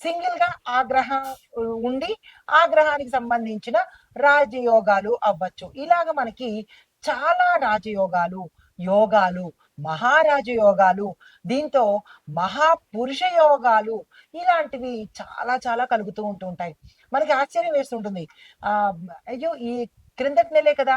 సింగిల్గా ఆ గ్రహం ఉండి ఆ గ్రహానికి సంబంధించిన రాజయోగాలు అవ్వచ్చు. ఇలాగ మనకి చాలా రాజయోగాలు యోగాలు మహారాజ యోగాలు దీంతో మహాపురుష యోగాలు ఇలాంటివి చాలా చాలా కలుగుతూ ఉంటూ ఉంటాయి. మనకి ఆశ్చర్యం వేస్తుంటుంది. ఆ అయ్యో ఈ క్రిందటి నెలే కదా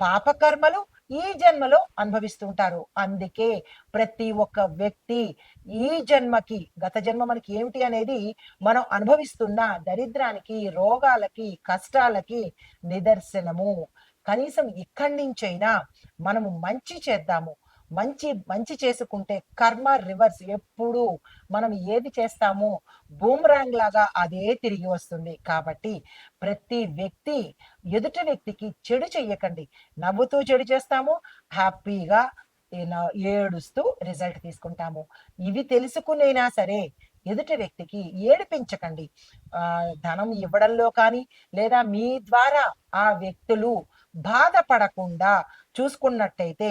పాపకర్మలు ఈ జన్మలో అనుభవిస్తుంటారు అందుకే ప్రతి ఒక్క వ్యక్తి ఈ జన్మకి గత జన్మ మనకి ఏమిటి అనేది మనం అనుభవిస్తున్న దరిద్రానికి రోగాలకి కష్టాలకి నిదర్శనము. కనీసం ఇక్కడి నుంచైనా మనము మంచి చేద్దాము. మంచి మంచి చేసుకుంటే కర్మ రివర్స్. ఎప్పుడు మనం ఏది చేస్తామో బూమ్రాంగ్ లాగా అదే తిరిగి వస్తుంది. కాబట్టి ప్రతి వ్యక్తి ఎదుటి వ్యక్తికి చెడు చెయ్యకండి. నవ్వుతూ చెడు చేస్తాము హ్యాపీగా ఏడుస్తూ రిజల్ట్ తీసుకుంటాము. ఇవి తెలుసుకునేనా సరే ఎదుటి వ్యక్తికి ఏడిపించకండి. ఆ ధనం ఇవ్వడంలో కానీ లేదా మీ ద్వారా ఆ వ్యక్తులు బాధపడకుండా చూసుకున్నట్టయితే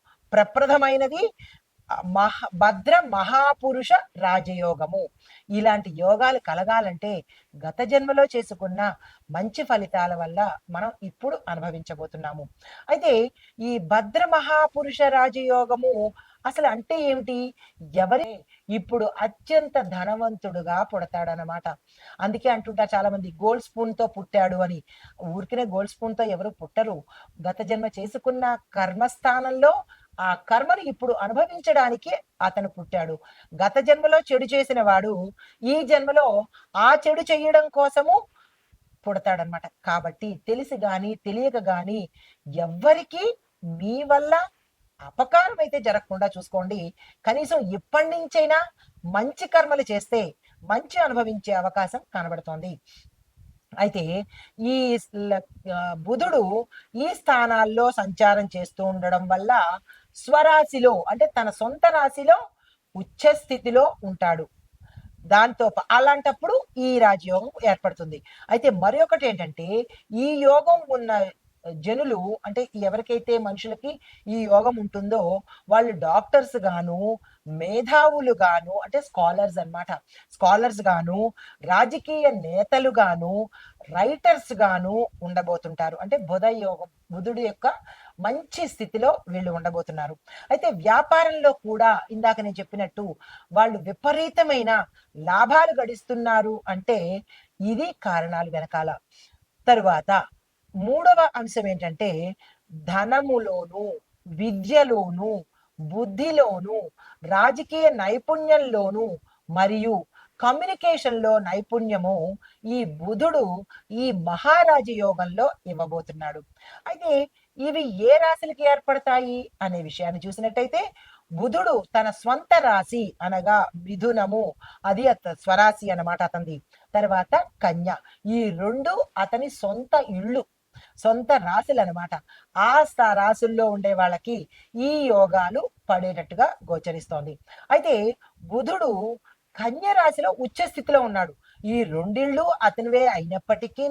ప్రప్రథమైనది మహ భద్ర మహాపురుష రాజయోగము. ఇలాంటి యోగాలు కలగాలంటే గత జన్మలో చేసుకున్న మంచి ఫలితాల వల్ల మనం ఇప్పుడు అనుభవించబోతున్నాము. అయితే ఈ భద్ర మహాపురుష రాజయోగము అసలు అంటే ఏమిటి? ఎవరి ఇప్పుడు అత్యంత ధనవంతుడుగా పుడతాడనమాట అందుకే అంటుంటారు చాలా మంది గోల్డ్ స్పూన్తో పుట్టాడు అని. ఊరికనే గోల్డ్ స్పూన్తో ఎవరు పుట్టరు. గత జన్మ చేసుకున్న కర్మస్థానంలో ఆ కర్మను ఇప్పుడు అనుభవించడానికి అతను పుట్టాడు. గత జన్మలో చెడు చేసిన వాడు ఈ జన్మలో ఆ చెడు చేయడం కోసము పుడతాడనమాట కాబట్టి తెలిసి గాని తెలియక గాని ఎవ్వరికి మీ వల్ల అపకారం అయితే జరగకుండా చూసుకోండి. కనీసం ఇప్పటి నుంచైనా మంచి కర్మలు చేస్తే మంచి అనుభవించే అవకాశం కనబడుతోంది. అయితే ఈ బుధుడు ఈ స్థానాల్లో సంచారం చేస్తూ ఉండడం వల్ల స్వరాశిలో అంటే తన సొంత రాశిలో ఉచ్చ స్థితిలో ఉంటాడు. దాంతో అలాంటప్పుడు ఈ రాజయోగం ఏర్పడుతుంది. అయితే మరి ఒకటి ఏంటంటే ఈ యోగం ఉన్న జనులు అంటే ఎవరికైతే మనుషులకి ఈ యోగం ఉంటుందో వాళ్ళు డాక్టర్స్ గాను మేధావులు గాను అంటే స్కాలర్స్ అన్నమాట. స్కాలర్స్ గాను రాజకీయ నేతలు గాను రైటర్స్ గాను ఉండబోతుంటారు. అంటే బుధ యోగం బుధుడు యొక్క మంచి స్థితిలో వీళ్ళు ఉండబోతున్నారు. అయితే వ్యాపారంలో కూడా ఇందాక నేను చెప్పినట్టు వాళ్ళు విపరీతమైన లాభాలు గడిస్తున్నారు అంటే ఇది కారణాలు వెనకాల. తరువాత మూడవ అంశం ఏంటంటే ధనములోను విద్యలోను బుద్ధిలోను రాజకీయ నైపుణ్యంలోను మరియు కమ్యూనికేషన్లో నైపుణ్యము ఈ బుధుడు ఈ మహారాజ యోగంలో ఇవ్వబోతున్నాడు. అయితే ఇవి ఏ రాశులకి ఏర్పడతాయి అనే విషయాన్ని చూసినట్టయితే బుధుడు తన స్వంత రాశి అనగా మిథునము అది అత స్వరాశి అన్నమాట అతనిది. తర్వాత కన్య. ఈ రెండు అతని సొంత ఇళ్ళు. సొంత రాశులు అనమాట ఆ రాశుల్లో ఉండే వాళ్ళకి ఈ యోగాలు పడేటట్టుగా గోచరిస్తోంది. అయితే బుధుడు కన్య రాశిలో ఉచ్చ స్థితిలో ఉన్నాడు. ఈ రెండిళ్ళు అతనివే అయినప్పటికీ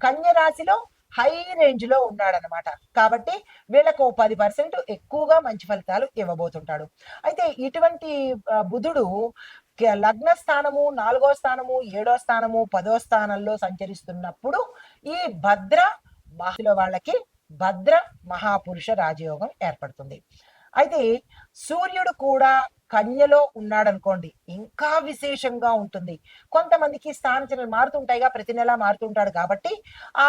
కన్య రాశిలో హై రేంజ్లో ఉన్నాడనమాట. కాబట్టి వీళ్ళకు ఓ పది పర్సెంట్ ఎక్కువగా మంచి ఫలితాలు ఇవ్వబోతుంటాడు. అయితే ఇటువంటి బుధుడు లగ్న స్థానము నాలుగో స్థానము ఏడో స్థానము పదో స్థానంలో సంచరిస్తున్నప్పుడు ఈ భద్ర మహిళ వాళ్ళకి భద్ర మహాపురుష రాజయోగం ఏర్పడుతుంది. అయితే సూర్యుడు కూడా కన్యలో ఉన్నాడనుకోండి ఇంకా విశేషంగా ఉంటుంది. కొంతమందికి స్థానచలనాలు మారుతుంటాయిగా ప్రతి నెల మారుతుంటాడు కాబట్టి ఆ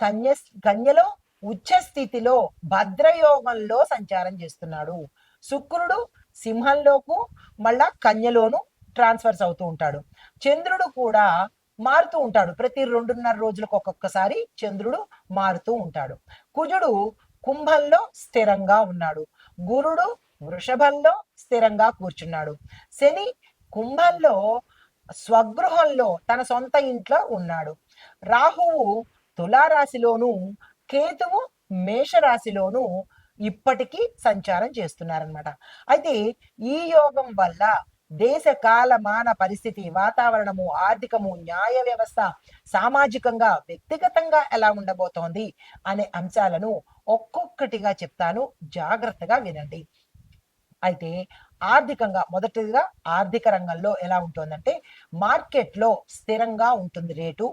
కన్య కన్యలో ఉచ్చ స్థితిలో భద్రయోగంలో సంచారం చేస్తున్నాడు. శుక్రుడు సింహంలోకు మళ్ళా కన్యలోను ట్రాన్స్ఫర్స్ అవుతూ ఉంటాడు. చంద్రుడు కూడా మారుతూ ఉంటాడు. ప్రతి రెండున్నర రోజులకు ఒక్కొక్కసారి చంద్రుడు మారుతూ ఉంటాడు. కుజుడు కుంభంలో స్థిరంగా ఉన్నాడు. గురుడు వృషభంలో స్థిరంగా కూర్చున్నాడు. శని కుంభంలో స్వగృహంలో తన సొంత ఇంట్లో ఉన్నాడు. రాహువు తులారాశిలోను కేతువు మేషరాశిలోను ఇప్పటికీ సంచారం చేస్తున్నారనమాట అయితే ఈ యోగం వల్ల దేశ కాలమాన పరిస్థితి వాతావరణము ఆర్థికము న్యాయ వ్యవస్థ సామాజికంగా వ్యక్తిగతంగా ఎలా ఉండబోతోంది అనే అంశాలను ఒక్కొక్కటిగా చెప్తాను. జాగ్రత్తగా వినండి. అయితే ఆర్థికంగా మొదటిగా ఆర్థిక రంగంలో ఎలా ఉంటుందంటే మార్కెట్లో స్థిరంగా ఉంటుంది రేటు.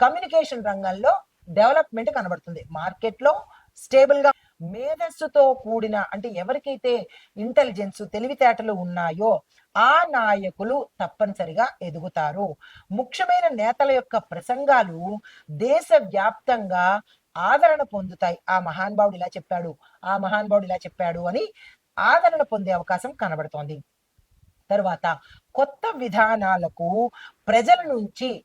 కమ్యూనికేషన్ రంగంలో డెవలప్మెంట్ కనబడుతుంది. మార్కెట్లో స్టేబుల్గా మేధస్సుతో కూడిన అంటే ఎవరికైతే ఇంటెలిజెన్స్ తెలివితేటలు ఉన్నాయో ఆ నాయకులు తప్పనిసరిగా ఎదుగుతారు. ముఖ్యమైన నేతల యొక్క ప్రసంగాలు దేశ వ్యాప్తంగా ఆదరణ పొందుతాయి. ఆ మహానుభావుడు ఇలా చెప్పాడు ఆ మహానుభావుడు ఇలా చెప్పాడు అని ఆదరణ పొందే అవకాశం కనబడుతోంది. తర్వాత కొత్త విధానాలకు ప్రజల నుంచి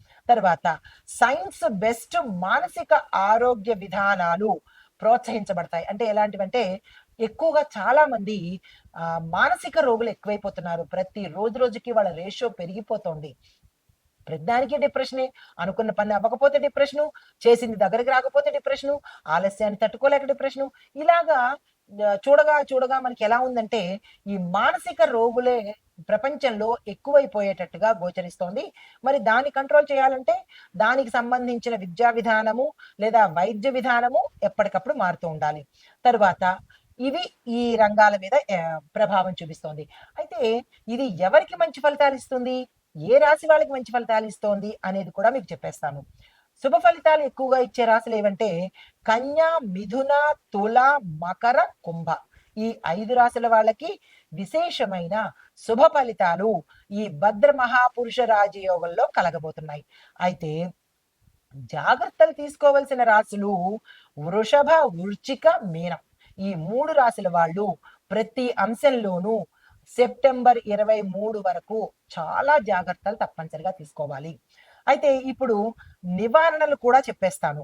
తర్వాత సైన్స్ బెస్ట్ మానసిక ఆరోగ్య విధానాలు ప్రోత్సహించబడతాయి. అంటే ఎలాంటివంటే ఎక్కువగా చాలా మంది మానసిక రోగులు ఎక్కువైపోతున్నారు. ప్రతి రోజు రోజుకి వాళ్ళ రేషియో పెరిగిపోతుంది. ప్రతిదానికి డిప్రెషనే. అనుకున్న పని అవ్వకపోతే డిప్రెషను. చేసింది దగ్గరికి రాకపోతే డిప్రెషను. ఆలస్యాన్ని తట్టుకోలేక డిప్రెషను. ఇలాగా చూడగా చూడగా మనకి ఎలా ఉందంటే ఈ మానసిక రోగులే ప్రపంచంలో ఎక్కువైపోయేటట్టుగా గోచరిస్తోంది. మరి దాన్ని కంట్రోల్ చేయాలంటే దానికి సంబంధించిన విద్యా విధానము లేదా వైద్య విధానము ఎప్పటికప్పుడు మారుతూ ఉండాలి. తరువాత ఇవి ఈ రంగాల మీద ప్రభావం చూపిస్తోంది. అయితే ఇది ఎవరికి మంచి ఫలితాలు ఇస్తుంది? ఏ రాశి వాళ్ళకి మంచి ఫలితాలు ఇస్తోంది అనేది కూడా మీకు చెప్పేస్తాను. శుభ ఫలితాలు ఎక్కువగా ఇచ్చే రాశులు ఏవంటే కన్యా మిథున తుల మకర కుంభ. ఈ ఐదు రాశుల వాళ్ళకి విశేషమైన శుభ ఫలితాలు ఈ భద్ర మహాపురుష రాజయోగంలో కలగబోతున్నాయి. అయితే జాగ్రత్తలు తీసుకోవలసిన రాశులు వృషభ వృచ్చిక మీనం. ఈ మూడు రాశుల వాళ్ళు ప్రతి అంశంలోనూ సెప్టెంబర్ ఇరవై మూడు వరకు చాలా జాగ్రత్తలు తప్పనిసరిగా తీసుకోవాలి. అయితే ఇప్పుడు నివారణలు కూడా చెప్పేస్తాను.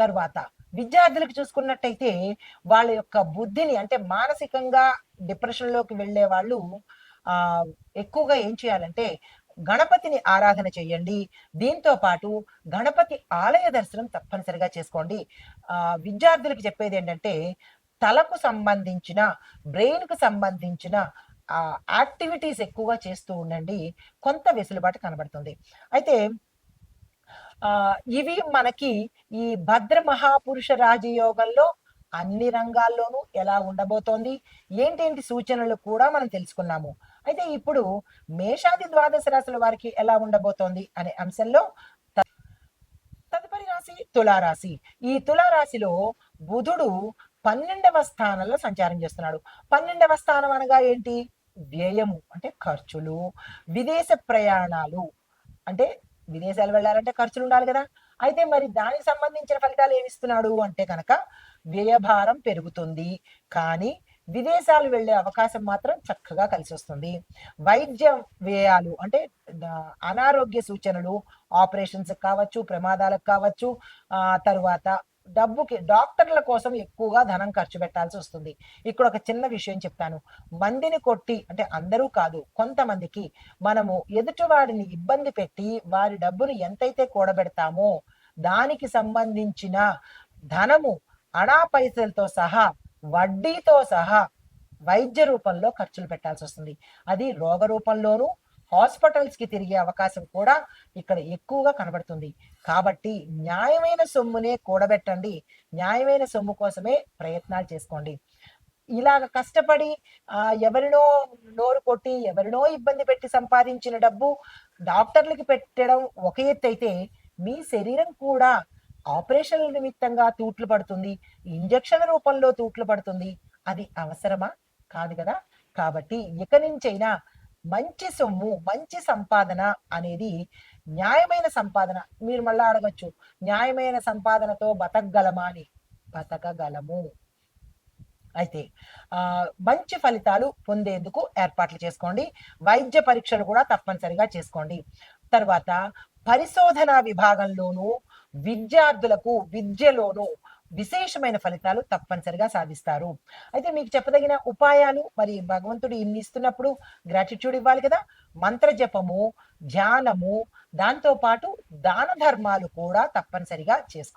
తర్వాత విద్యార్థులకు చూసుకున్నట్టయితే వాళ్ళ యొక్క బుద్ధిని అంటే మానసికంగా డిప్రెషన్లోకి వెళ్ళే వాళ్ళు ఆ ఎక్కువగా ఏం చేయాలంటే గణపతిని ఆరాధన చేయండి. దీంతో పాటు గణపతి ఆలయ దర్శనం తప్పనిసరిగా చేసుకోండి. ఆ విద్యార్థులకు చెప్పేది ఏంటంటే తలకు సంబంధించిన బ్రెయిన్కు సంబంధించిన ఆ యాక్టివిటీస్ ఎక్కువగా చేస్తూ ఉండండి. కొంత వెసులుబాటు కనబడుతుంది. అయితే ఇవి మనకి ఈ భద్ర మహాపురుష రాజయోగంలో అన్ని రంగాల్లోనూ ఎలా ఉండబోతోంది? ఏంటేంటి సూచనలు కూడా మనం తెలుసుకున్నాము. అయితే ఇప్పుడు మేషాది ద్వాదశ రాశుల వారికి ఎలా ఉండబోతోంది అనే అంశంలో తదుపరి రాశి తులారాశి. ఈ తులారాశిలో బుధుడు పన్నెండవ స్థానంలో సంచారం చేస్తున్నాడు. పన్నెండవ స్థానం అనగా ఏంటి? వ్యయము అంటే ఖర్చులు విదేశ ప్రయాణాలు అంటే విదేశాలు వెళ్ళాలంటే ఖర్చులు ఉండాలి కదా. అయితే మరి దానికి సంబంధించిన ఫలితాలు ఏమిస్తున్నాడు అంటే కనుక వ్యయభారం పెరుగుతుంది. కానీ విదేశాలు వెళ్ళే అవకాశం మాత్రం చక్కగా కలిసి వస్తుంది వైద్య వ్యయాలు అంటే అనారోగ్య సూచనలు ఆపరేషన్స్ కావచ్చు ప్రమాదాలకు కావచ్చు ఆ తరువాత డబ్బుకి డాక్టర్ల కోసం ఎక్కువగా ధనం ఖర్చు పెట్టాల్సి వస్తుంది. ఇక్కడ ఒక చిన్న విషయం చెప్తాను. మందిని కొట్టి అంటే అందరూ కాదు కొంతమందికి మనము ఎదుటివాడిని ఇబ్బంది పెట్టి వారి డబ్బును ఎంతైతే కూడబెడతామో దానికి సంబంధించిన ధనము అడా పైసలతో సహా వడ్డీతో సహా వైద్య రూపంలో ఖర్చులు పెట్టాల్సి వస్తుంది. అది రోగ రూపంలోనూ హాస్పిటల్స్కి తిరిగే అవకాశం కూడా ఇక్కడ ఎక్కువగా కనబడుతుంది. కాబట్టి న్యాయమైన సొమ్మునే కూడబెట్టండి. న్యాయమైన సొమ్ము కోసమే ప్రయత్నాలు చేసుకోండి. ఇలాగ కష్టపడి ఆ ఎవరినో నోరు కొట్టి ఎవరినో ఇబ్బంది పెట్టి సంపాదించిన డబ్బు డాక్టర్లకి పెట్టడం ఒక ఎత్తు అయితే మీ శరీరం కూడా ఆపరేషన్ల నిమిత్తంగా తూట్లు పడుతుంది. ఇంజక్షన్ల రూపంలో తూట్లు పడుతుంది. అది అవసరమా? కాదు కదా. కాబట్టి ఇక నుంచైనా మంచి సొమ్ము మంచి సంపాదన అనేది న్యాయమైన సంపాదన. మీరు మళ్ళా అడగచ్చు న్యాయమైన సంపాదనతో బతకగలమా అని. బతకగలము. అయితే ఆ మంచి ఫలితాలు పొందేందుకు ఏర్పాట్లు చేసుకోండి. వైద్య పరీక్షలు కూడా తప్పనిసరిగా చేసుకోండి. తర్వాత పరిశోధన విభాగంలోనూ విద్యార్థులకు విద్యలోనూ విశేషమైన ఫలితాలు తప్పనిసరిగా సాధిస్తారు. అయితే మీకు చెప్పదగిన ఉపాయాలు మరి భగవంతుడు ఇన్ని ఇస్తున్నప్పుడు గ్రాటిట్యూడ్ ఇవ్వాలి కదా? మంత్ర జపము ధ్యానము దాంతో పాటు దాన ధర్మాలు కూడా తప్పనిసరిగా చేసుకోవాలి.